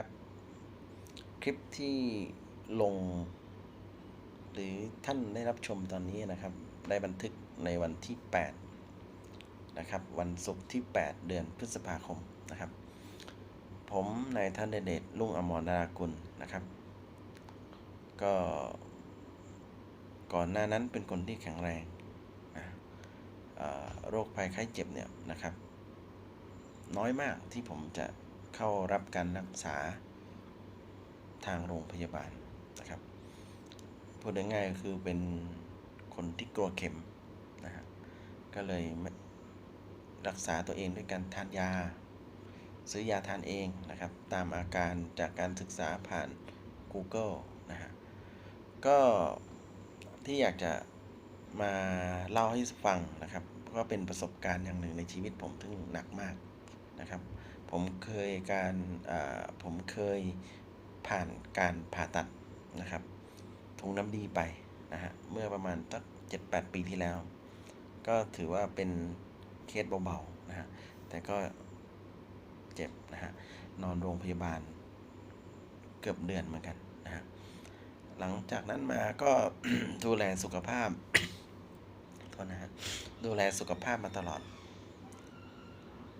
ครับ คลิปที่ลง หรือท่านได้รับชมตอนนี้นะครับ ได้บันทึกในวันที่ 8 นะครับ วันศุกร์ที่ 8 เดือนพฤษภาคมนะครับ ผมนายท่านเดชลุ่งอมรดารากุลนะครับ ก็ก่อนหน้านั้นเป็นคนที่แข็งแรงนะโรคภัยไข้เจ็บเนี่ยนะครับ น้อยมากที่ผมจะ เข้ารับการรักษาทางโรงพยาบาลนะครับพูดง่ายๆก็คือเป็นคนที่กลัวเข็มนะฮะก็เลยรักษาตัวเองด้วยการทานยา ซื้อยาทานเองนะครับ ตามอาการจากการศึกษาผ่าน Google นะฮะก็ที่อยากจะมาเล่าให้ฟังนะครับ ก็เป็นประสบการณ์อย่างหนึ่งในชีวิตผมที่หนักมาก นะครับ ผมเคยการอ่าผมเคยผ่านการผ่าตัดนะครับถุงน้ำดีไปนะฮะเมื่อประมาณสักเจ็ดแปดปีที่แล้ว ก็ถือว่าเป็นเคสเบาๆนะฮะแต่ก็เจ็บนะฮะนอนโรงพยาบาลเกือบเดือนเหมือนกันนะฮะหลังจากนั้นมาก็ดูแลสุขภาพโทษนะฮะดูแลสุขภาพมาตลอด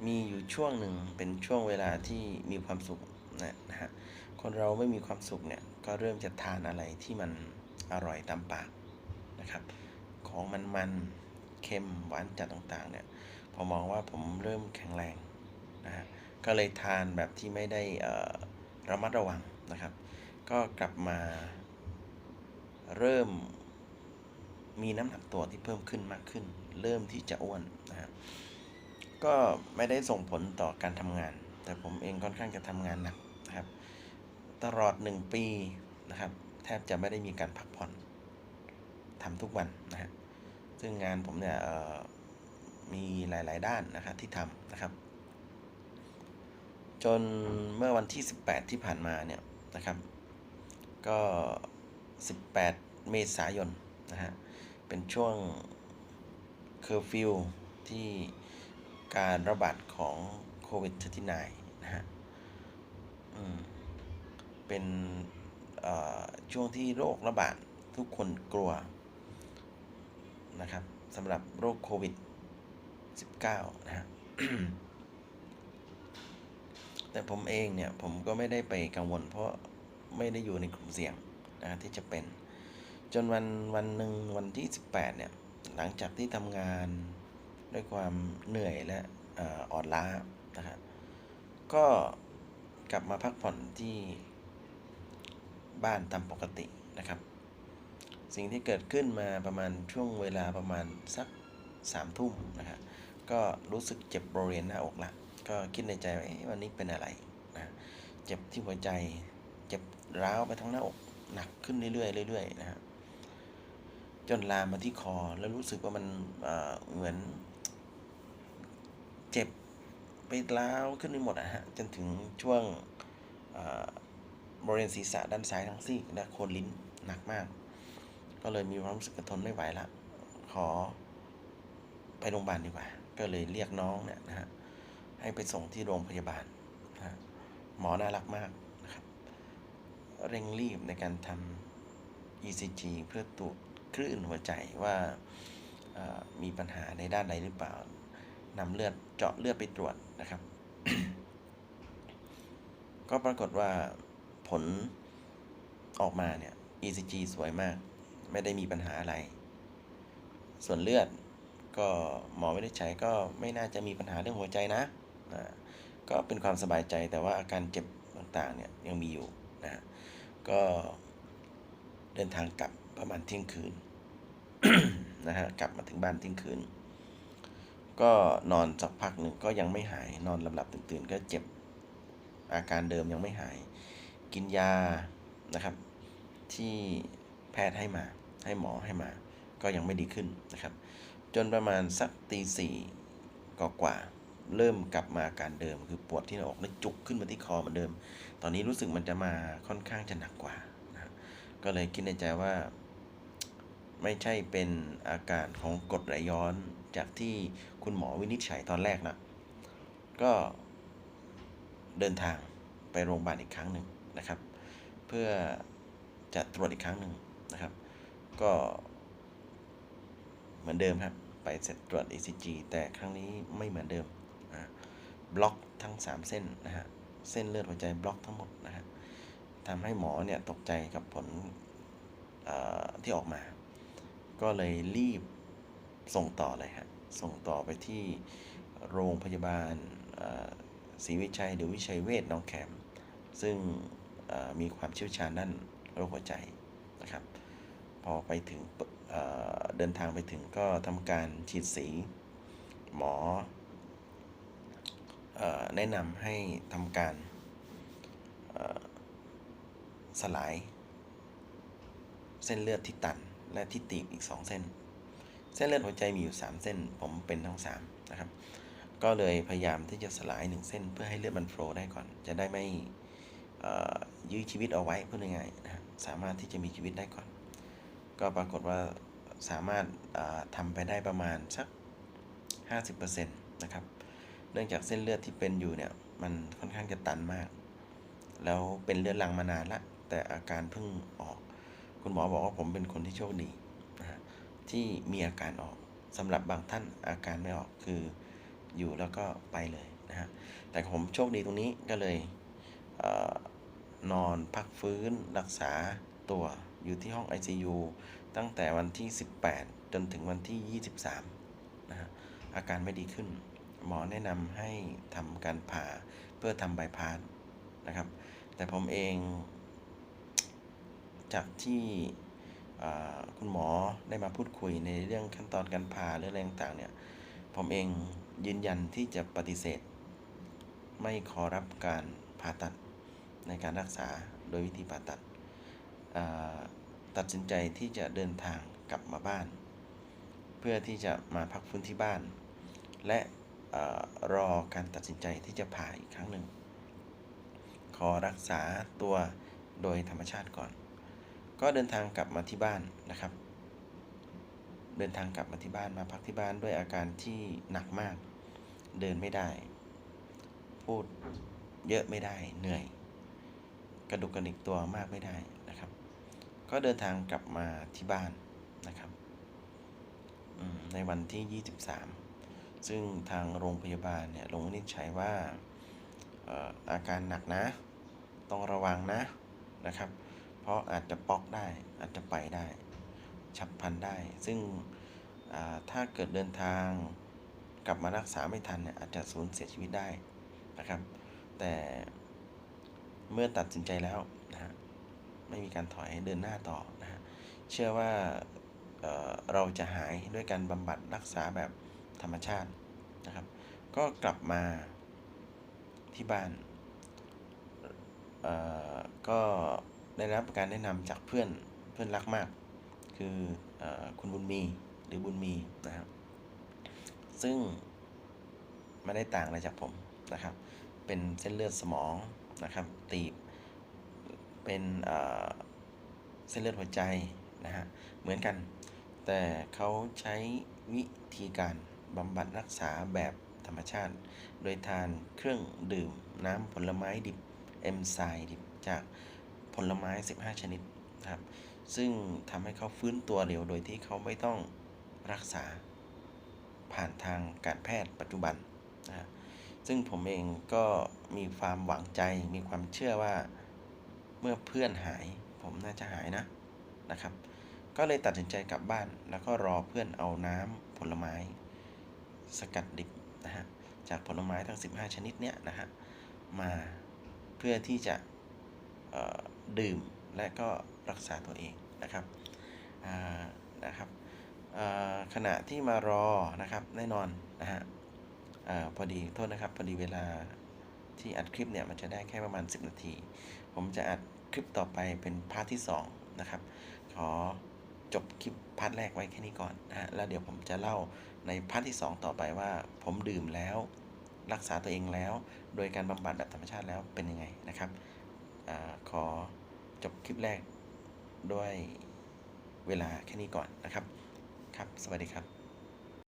มีอยู่ช่วงหนึ่งเป็นช่วงเวลาที่มีความสุขนะนะฮะคนเราไม่มีความสุขเนี่ยก็เริ่มจะทานอะไรที่มันอร่อยตามปากนะครับ ของมันมันๆเค็มหวานจัดต่างๆเนี่ยผมมองว่าผมเริ่มแข็งแรงนะฮะก็เลยทานแบบที่ไม่ได้ระมัดระวังนะครับ ก็กลับมาเริ่มมีน้ำหนักตัวที่เพิ่มขึ้นมากขึ้น เริ่มที่จะอ้วนนะฮะ ก็ไม่ได้ส่งผลต่อการทำงาน แต่ผมเองค่อนข้างจะทำงานหนักนะครับ ตลอดหนึ่งปีนะครับ แทบจะไม่ได้มีการพักผ่อนทำทุกวันนะฮะซึ่งงานผมเนี่ยมีหลาย ๆ ด้านนะครับที่ทำนะครับ จนเมื่อวันที่ 18 ที่ผ่านมาเนี่ยนะครับ ก็ 18 เมษายนนะฮะเป็นช่วงเคอร์ฟิวที่ การระบาดของโควิด19นะฮะเป็นช่วงที่โรคระบาดทุกคนกลัวนะครับสำหรับโรคโควิด19นะฮะแต่ผมเองเนี่ย ผมก็ไม่ได้ไปกังวล เพราะไม่ได้อยู่ในกลุ่มเสี่ยงนะที่จะเป็น จนวันวันหนึ่งวันที่ 18 เนี่ย หลังจากที่ทำงาน ด้วยความเหนื่อยและอ่อนล้านะครับก็กลับมาพักผ่อนที่บ้านตามปกตินะครับ สิ่งที่เกิดขึ้นมาประมาณช่วงเวลาประมาณสักสามทุ่มนะครับก็รู้สึกเจ็บบริเวณหน้าอกละก็คิดในใจว่าวันนี้เป็นอะไรนะเจ็บที่หัวใจ เจ็บร้าวไปทั้งหน้าอกหนักขึ้นเรื่อยๆเรื่อยๆนะฮะจนลามมาที่คอแล้วรู้สึกว่ามันเหมือน เจ็บไปร้าวขึ้นไปหมดอะฮะจนถึงช่วงบริเวณศีรษะด้านซ้ายทั้งซีกและโคนลิ้นหนักมาก ก็เลยมีความรู้สึกทนไม่ไหวละขอไปโรงพยาบาลดีกว่า ก็เลยเรียกน้องเนี่ยนะฮะให้ไปส่งที่โรงพยาบาลนะหมอน่ารักมากนะครับ เร่งรีบในการทำ ECG เพื่อตรวจคลื่นหัวใจว่ามีปัญหาในด้านใดหรือเปล่า นำเลือดเจาะเลือดไปตรวจนะครับ ก็ปรากฏว่าผลออกมาเนี่ย ECG สวยมาก ไม่ได้มีปัญหาอะไร ส่วนเลือดก็หมอไม่ได้ใช้ก็ไม่น่าจะมีปัญหาเรื่องหัวใจนะอ่าก็เป็นความสบายใจแต่ว่าอาการเจ็บต่างๆเนี่ยยังมีอยู่นะฮะก็เดินทางกลับประมาณเที่ยงคืนนะฮะกลับมาถึงบ้านเที่ยงคืน ก็นอนสักพักหนึ่งก็ยังไม่หาย นอนหลับๆตื่นๆ ก็เจ็บอาการเดิมยังไม่หาย กินยานะครับ ที่แพทย์ให้มา ให้หมอให้มา ก็ยังไม่ดีขึ้นนะครับ จนประมาณสักตีสี่กกว่าเริ่มกลับมาอาการเดิม คือปวดที่หน้าอกและจุกขึ้นมาที่คอเหมือนเดิม ตอนนี้รู้สึกมันจะมาค่อนข้างจะหนักกว่านะฮะก็เลยคิดในใจว่า ไม่ใช่เป็นอาการของกรดไหลย้อน จากที่คุณหมอวินิจฉัยตอนแรกนะก็เดินทางไปโรงพยาบาลอีกครั้งหนึ่งนะครับ เพื่อจะตรวจอีกครั้งหนึ่งนะครับ ก็เหมือนเดิมครับ ไปเสร็จตรวจ ECG แต่ครั้งนี้ไม่เหมือนเดิมบล็อกทั้ง 3 เส้นนะฮะเส้นเลือดหัวใจบล็อกทั้งหมดนะฮะทำให้หมอเนี่ยตกใจกับผลที่ออกมา ก็เลยรีบ ส่งต่อเลยฮะส่งต่อไปที่โรงพยาบาลศรีวิชัยหรือวิชัยเวชหนองแขมซึ่งมีความเชี่ยวชาญด้านโรคหัวใจนะครับ พอไปถึงเเดินทางไปถึงก็ทำการฉีดสีหมออแนะนำให้ทำการสลาย เส้นเลือดที่ตันและที่ตีบอีก2เส้น เส้นเลือดหัวใจมีอยู่ 3 เส้น ผมเป็นทั้ง3นะครับ ก็เลยพยายามที่จะสลาย 1 เส้น เพื่อให้เลือดมันโฟลได้ก่อน จะได้ไม่ยื้อชีวิตเอาไว้เพูดง่ายๆนะฮะสามารถที่จะมีชีวิตได้ก่อน ก็ปรากฏว่าสามารถอ่าทำไปได้ประมาณสัก 50%นะครับ เนื่องจากเส้นเลือดที่เป็นอยู่เนี่ยมันค่อนข้างจะตันมาก แล้วเป็นเลือดลังมานานละ แต่อาการเพิ่งออก คุณหมอบอกว่าผมเป็นคนที่โชคดี ที่มีอาการออกสำหรับบางท่านอาการไม่ออกคืออยู่แล้วก็ไปเลยนะฮะแต่ผมโชคดีตรงนี้ก็เลยเออนอนพักฟื้นรักษาตัวอยู่ที่ห้อง ICU ตั้งแต่วันที่ 18 จนถึงวันที่ 23นะฮะอาการไม่ดีขึ้น หมอแนะนำให้ทำการผ่าเพื่อทำบายพาสนะครับ แต่ผมเอง จากที่ คุณหมอได้มาพูดคุยในเรื่องขั้นตอนการผ่าหรืออะไรต่างๆเนี่ย ผมเองยืนยันที่จะปฏิเสธ ไม่ขอรับการผ่าตัดในการรักษาโดยวิธีผ่าตัด ตัดสินใจที่จะเดินทางกลับมาบ้าน เพื่อที่จะมาพักฟื้นที่บ้าน และอรอการตัดสินใจที่จะผ่าอีกครั้งหนึ่ง ขอรักษาตัวโดยธรรมชาติก่อน ก็เดินทางกลับมาที่บ้านนะครับ เดินทางกลับมาที่บ้านมาพักที่บ้านด้วยอาการที่หนักมาก เดินไม่ได้ พูดเยอะไม่ได้เหนื่อย กระดุกกระดิกตัวมากไม่ได้นะครับ ก็เดินทางกลับมาที่บ้านนะครับในวันที่ 23 ซึ่งทางโรงพยาบาลเนี่ยลงวินิจฉัยว่าอาการหนักนะ ต้องระวังนะนะครับ เพราะอาจจะป๊อกได้ อาจจะไปได้ ฉับพลันได้ ซึ่งถ้าเกิดเดินทางกลับมารักษาไม่ทันเนี่ยอาจจะสูญเสียชีวิตได้นะครับ แต่เมื่อตัดสินใจแล้วนะฮะไม่มีการถอยเดินหน้าต่อนะฮะเชื่อว่าเเราจะหายด้วยการบำบัดรักษาแบบธรรมชาตินะครับ ก็กลับมาที่บ้านก็ ได้รับการแนะนำจากเพื่อนเพื่อนรักมาก คืออคุณบุญมีหรือบุญมีนะครับ ซึ่งไม่ได้ต่างอะไรจากผมนะครับ เป็นเส้นเลือดสมองนะครับ ตีบ เป็นเส้นเลือดหัวใจนะฮะ เหมือนกัน แต่เขาใช้วิธีการบำบัดรักษาแบบธรรมชาติ โดยทานเครื่องดื่มน้ำผลไม้ดิบ เอนไซม์ดิบจาก ผลไม้ 15 ชนิดนะครับ ซึ่งทำให้เขาฟื้นตัวเร็วโดยที่เขาไม่ต้องรักษาผ่านทางการแพทย์ปัจจุบันนะซึ่งผมเองก็มีความหวังใจมีความเชื่อว่าเมื่อเพื่อนหายผมน่าจะหายนะนะครับ ก็เลยตัดสินใจกลับบ้าน แล้วก็รอเพื่อนเอาน้ำผลไม้ สกัดดิบนะฮะจากผลไม้ทั้ง 15 ชนิดเนี้ยนะฮะมาเพื่อที่จะ ดื่มและก็รักษาตัวเองนะครับนะครับขณะที่มารอนะครับแน่นอนนะฮะอพอดีโทษนะครับพอดีเวลาที่อัดคลิปเนี่ยมันจะได้แค่ประมาณ 10 นาที ผมจะอัดคลิปต่อไปเป็นพาร์ทที่ 2 นะครับ ขอจบคลิปพาร์ทแรกไว้แค่นี้ก่อนนะฮะแล้วเดี๋ยวผมจะเล่าในพาร์ทที่ 2 ต่อไปว่า ผมดื่มแล้วรักษาตัวเองแล้ว โดยการบำบัดแบบธรรมชาติแล้วเป็นยังไงนะครับอขอ จบคลิปแรกด้วยเวลาแค่นี้ก่อนนะครับ ครับ สวัสดีครับ